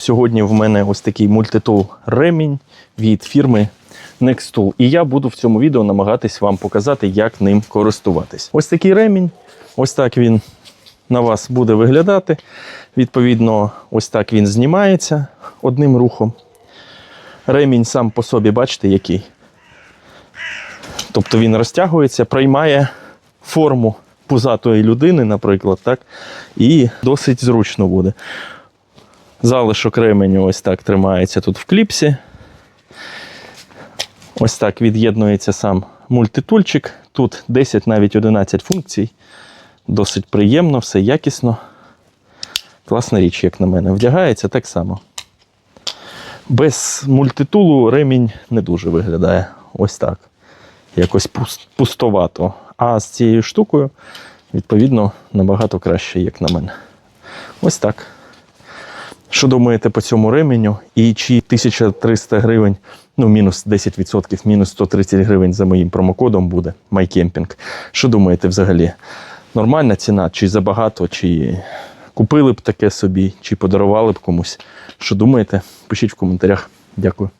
Сьогодні в мене ось такий мультитул ремінь від фірми Nextool. І я буду в цьому відео намагатись вам показати, як ним користуватись. Ось такий ремінь, ось так він на вас буде виглядати. Відповідно, ось так він знімається одним рухом. Ремінь сам по собі, бачите, який. Тобто він розтягується, приймає форму пузатої людини, наприклад, так, і досить зручно буде. Залишок ременю ось так тримається тут в кліпсі. Ось так від'єднується сам мультитульчик. Тут 10, навіть 11 функцій. Досить приємно, все якісно. Класна річ, як на мене. Вдягається так само. Без мультитулу ремінь не дуже виглядає. Ось так. Якось пустовато. А з цією штукою, відповідно, набагато краще, як на мене. Ось так. Що думаєте по цьому ременю? І чи 1300 гривень, ну, мінус 10%, мінус 130 гривень за моїм промокодом буде MyCamping. Що думаєте взагалі? Нормальна ціна, чи забагато, чи купили б таке собі, чи подарували б комусь? Що думаєте? Пишіть в коментарях. Дякую.